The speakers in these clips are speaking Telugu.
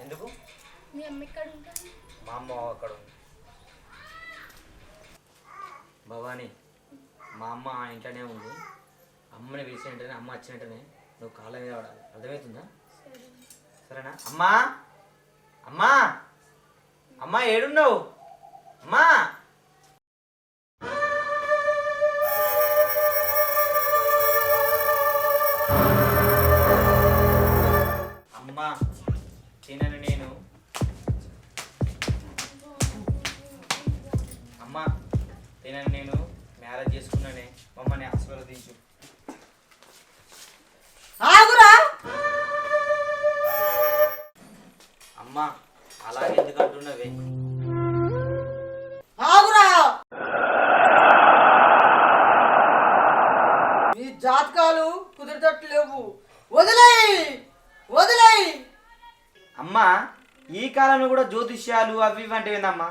ఎందుకు? మీ అమ్మ ఎక్కడ ఉంటుంది? మా అమ్మ అక్కడ ఉంది. భవాని మా అమ్మ ఆ ఇంట్లోనే ఉంది. అమ్మని పిలిచిన వెంటనే అమ్మ వచ్చిన వెంటనే నువ్వు కాళ్ళ మీద పడాలి. అర్థమవుతుందా? సరేనా? అమ్మా! అమ్మా! అమ్మా ఏడున్నావు? అమ్మా! తినను నేను మ్యారేజ్ చేసుకున్నానే మమ్మల్ని ఆశీర్వదించు ఆగురా! అమ్మా అలాగే ఎందుకు అంటున్నవే? ఆగురా! ఈ జాతకాలు కుదిరేటట్లేవు వదిలేయ్! వదిలేయ్! అమ్మా ఈ కాలంలో కూడా జ్యోతిష్యాలు అవి ఇవి అంటే ఏందమ్మా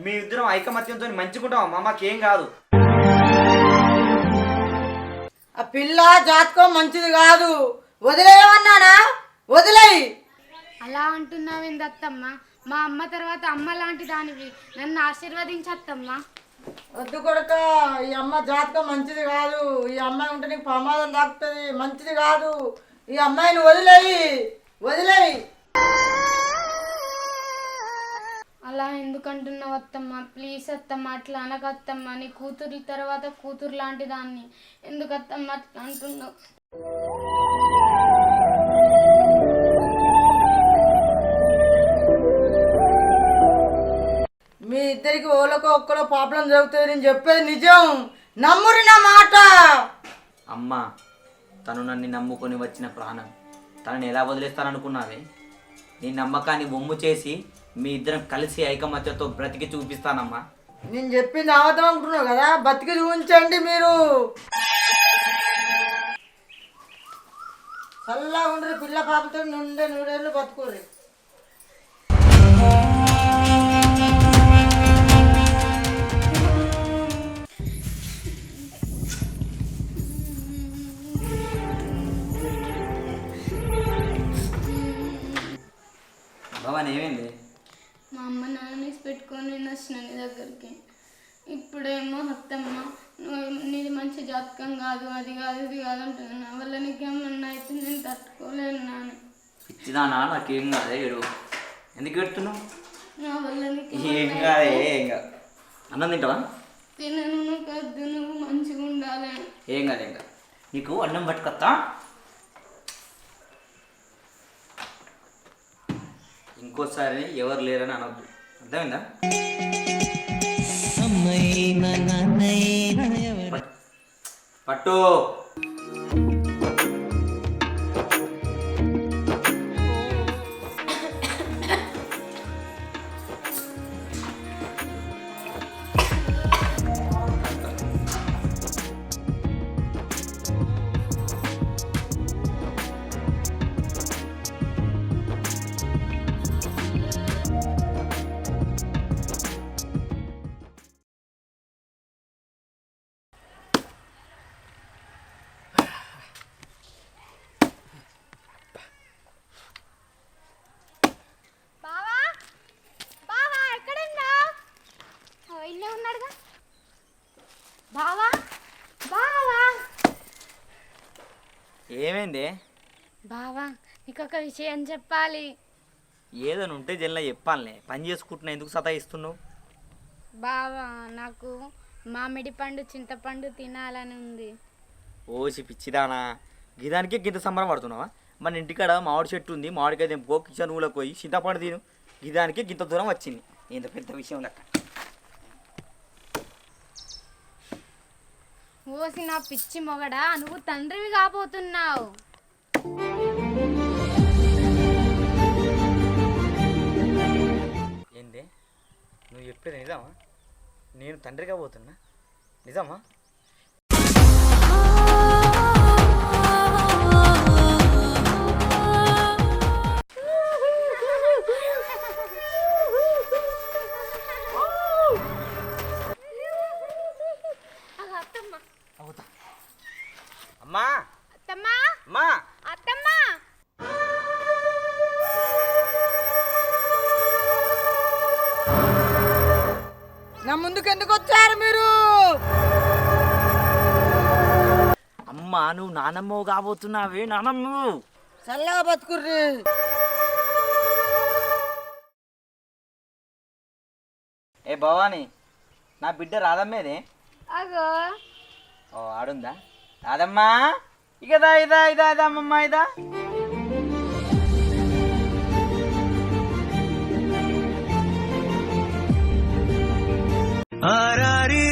మీ ఇద్దరం ఐకమత్యంతో మంచుకుంటాం. అమ్మా మాకేం కాదు. ఆ పిల్ల జాతకం మంచిది కాదు. వదిలేయమన్నానా? వదిలేయ్. అలా అంటున్నావేంది అత్తమ్మ? మా అమ్మ తర్వాత అమ్మ లాంటి దానివి. నన్ను ఆశీర్వదించత్తమ్మా. వద్దు కొడుక ఈ అమ్మ జాతకం మంచిది కాదు. ఈ అమ్మాయి ఉంటే నీకు ప్రమాదం తాకుతుంది మంచిది కాదు. ఈ అమ్మాయిని వదిలేయి. వదిలేయి. అలా ఎందుకు అంటున్నావు అత్తమ్మ? ప్లీజ్ అత్తమ్మ అట్లా అనకత్తమ్మ. నీ కూతురు తర్వాత కూతురు లాంటి దాన్ని ఎందుకు అత్తమ్మ అట్లా అంటున్నావు? మీ ఇద్దరికి ఓలకో ఒక్కలో ప్రాబ్లం జరుగుతుంది నేను చెప్పేది నిజం. నమ్మురి నా మాట. అమ్మా తను నన్ను నమ్ముకొని వచ్చిన ప్రాణం. తనని ఎలా వదిలేస్తాననుకున్నావే? నీ నమ్మకాన్ని బొమ్ము చేసి మీ ఇద్దరం కలిసి ఐకమత్యంతో బ్రతికి చూపిస్తానమ్మా. నేను చెప్పింది అవతం అనుకుంటున్నావు కదా? బతికి చూపించండి మీరు. చల్లగా ఉండరు పిల్ల పాపతో నుండే నూడేళ్ళు బతుకుర్రి. భవాన్ ఏమైంది? పెట్టుకొని నేను వచ్చిన నీ దగ్గరికి. ఇప్పుడేమో అత్తమ్మ నువ్వు నీది మంచి జాతకం కాదు అది కాదు ఇది కాదు అంటుంది నా వల్ల నీకేమన్నా అయితే నేను తట్టుకోలేను నాన్న. పిచ్చిదానా నాకేం కాదే ఏడు. ఎందుకు పెడుతున్నావు నా వల్ల ఏం కాదే. ఏం కాదు. అన్నం తింటావా? తినను నువ్వు వద్దు నువ్వు మంచిగా ఉండాలి ఏం కాదు ఏం కాదు. నీకు అన్నం పట్టుకొత్తా? ఇంకోసారి ఎవరు లేరని అనొద్దు. అర్థమైందా? పట్- పట్టు. బావా? బావా? ఏమైంది? బావా నీకు ఒక విషయం చెప్పాలి. ఏదైనా ఉంటే జల్లా చెప్పాలనే. పని చేసుకుంటున్నా ఎందుకు సతాయిస్తున్నావు? బావా నాకు మామిడి పండు చింతపండు తినాలని ఉంది. ఓసి పిచ్చిదానా. గిదానికే గింత సంబరం పడుతున్నావా? మన ఇంటికాడ మామిడి చెట్టు ఉంది మామిడికాయ తెంపుకో కిచెన్ ఊళ్ళకి పోయి చింతపండు తిను. గిదానికి గింత దూరం వచ్చింది. ఇంత పెద్ద విషయం లెక్క. ఓసి నా పిచ్చి మొగడా నువ్వు తండ్రివి కాబోతున్నావు. ఏంది? నువ్వు చెప్పేది నిజమా? నేను తండ్రిగా పోతున్నా? నిజమా? మా. అత్తమ్మా? మా. అత్తమ్మా? నా ముందుకు ఎందుకు వచ్చారు మీరు? అమ్మా నువ్వు నానమ్మో కాబోతున్నావే నానమ్మ. చల్లగా బతుకుర్రి. ఏ భవానీ నా బిడ్డ రాదమ్మేదే అగో. ఓ ఆడుందా? రాదమ్మా ఇకదా ఇదా ఇదా ఇదా అమ్మమ్మ ఇదా. ఆరారీ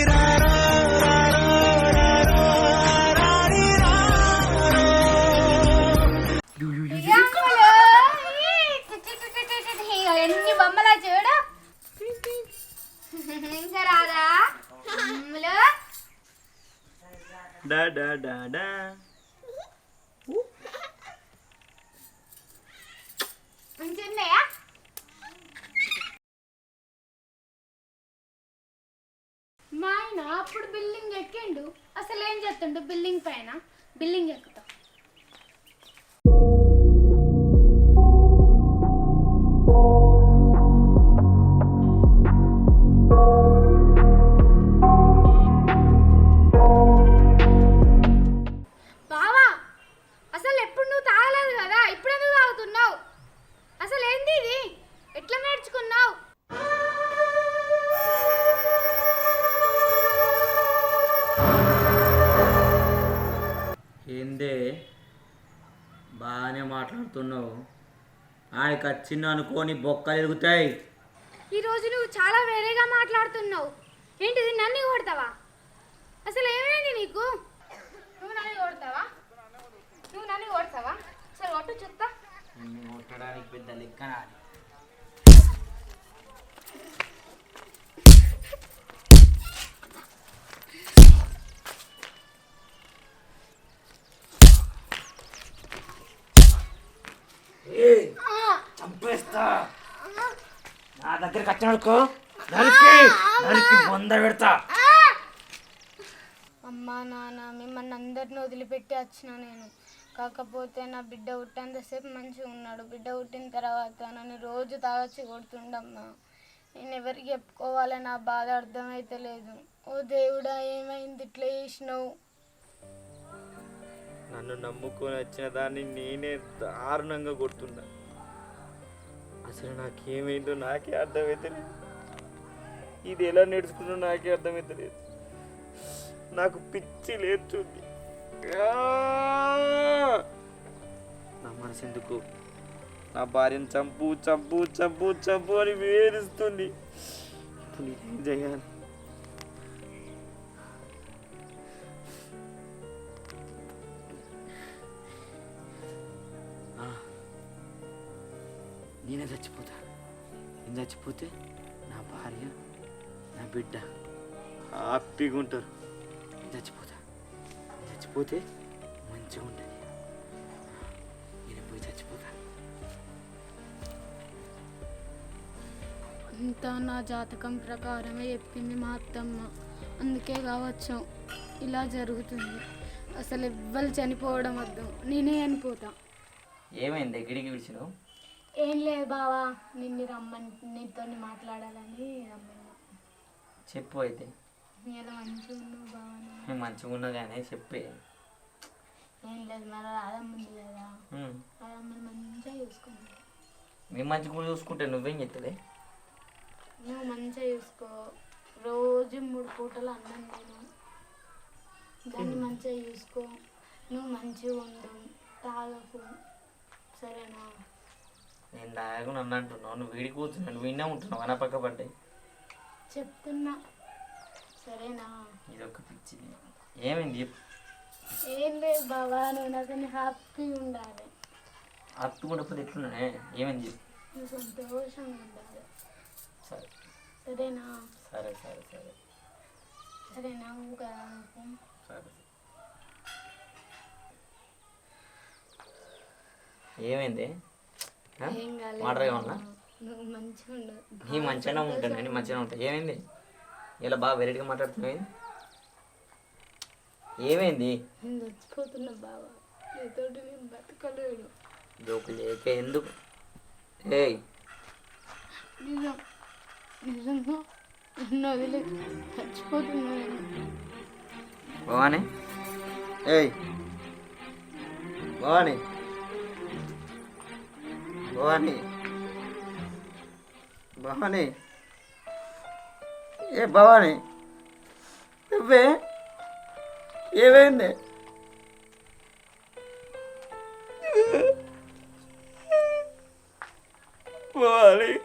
ఉన్నాయా మా ఆయన అప్పుడు బిల్డింగ్ ఎక్కిండు. అసలు ఏం చేస్తుండు? బిల్డింగ్ పైన. బిల్డింగ్ ఎక్కుతాం ఏందే బాగానే మాట్లాడుతున్నావు. ఆయనకి వచ్చింది అనుకోని బొక్కలు ఎరుగుతాయి ఈ రోజు నువ్వు చాలా వేరేగా మాట్లాడుతున్నావు. ఏంటిది నన్ను కొడతావా? అసలు ఏమైంది నీకు? నువ్వు నన్ను కొడతావా? నువ్వు నన్ను కొడతావా? సరే ఒట్టు చెప్తా. కొట్టడానికి పెద్ద లెక్క నాది. నా దగ్గరికి వచ్చిననుకో నరికి నరికి బొంద పెడతా. అమ్మా నాన్న మిమ్మల్ని అందరిని వదిలిపెట్టి వచ్చిన నేను. కాకపోతే నా బిడ్డ పుట్టేంతసేపు మంచిగా ఉన్నాడు. బిడ్డ పుట్టిన తర్వాత నన్ను రోజు తాగొచ్చి కొడుతుండమ్మా. నేను ఎవరికి చెప్పుకోవాలో? నా బాధ అర్థమైతే లేదు. ఓ దేవుడా ఏమైంది? ఇట్లా చేసినావు? నన్ను నమ్ముకొని వచ్చిన దాన్ని నేనే దారుణంగా కొడుతున్నా. అసలు నాకేమైందో నాకే అర్థమవుతలేదు ఇది ఎలా నేర్చుకున్నా నాకే అర్థమవుతలేదు నాకు పిచ్చి లేచుంది నా మనసు ఎందుకు? నా భార్యను చంపు చంపు చంపు చంపు అని వేధిస్తుంది. ఇప్పుడు నేనేం చేయాలి? నేనే చచ్చిపోతా. నేను చచ్చిపోతే నా భార్య నా బిడ్డ హ్యాపీగా ఉంటారు. నేను చచ్చిపోతా. చచ్చిపోతే మంచిగా ఉంటుంది. నేను పోయి చచ్చిపోతా. అంతా నా జాతకం ప్రకారమే చెప్పింది మా అత్తమ్మ. అందుకే కావచ్చు ఇలా జరుగుతుంది. అసలు ఎవ్వరు చనిపోవడం వద్దు నేనే చనిపోతా. ఏమైంది? ఎక్కడికి విడిచినావు? ఏం లేదు బావా నిన్ను రమ్మని నీతో మాట్లాడాలని చెప్పు అయితే. ఇలా మంచిగా ఉన్నావు బావా. నేను. మంచిగా ఉన్నా కానీ చెప్పే ఏం లేదు మన రాధమ్మ ఉంది కదా. ఉమ్. రాధమ్మని మంచిగా చూసుకుంటా. మేము మంచిగా చూసుకుంటే నువ్వేం చెప్తుంది నువ్వు మంచిగా చూసుకో. రోజు మూడు పూటలు అన్నం నేను దాన్ని మంచిగా చూసుకో. నువ్వు మంచిగా ఉండు తాగకు. సరేనా? నేను దాగా నన్ను అంటున్నావు నువ్వు వీడి కూర్చున్నావు నువ్వు విన్నా ఉంటున్నావు అన పక్క పడ్డాయి. చెప్తున్నా. సరేనా? ఇది ఒక పిచ్చి ఏమైంది చెప్పు. ఏం లేదు బావా నువ్వు నాతో హ్యాపీగా ఉండాలి. అత్తుకుంటే ఎట్లున్నానే? ఏమైంది చెప్పు. నువ్వు సంతోషంగా ఉండాలి. సరే. సరేనా? సరే సరే సరే. సరేనా? కదా నాకు సరే. ఏమైంది? వాటర్ ఏమన్నా? నీ మంచిగానే ఉంటాను నేను మంచిగానే ఉంటాను ఏమైంది? ఇలా బాగా వెరైటీగా మాట్లాడుతున్నావు ఏమైంది? జోకులు లేక ఎందుకు? ఏయ్. భవాని? ఏయ్. భవాని? భవాని. భవాని. ఏ భవాని నువ్వే? ఏమైంది? భవాని.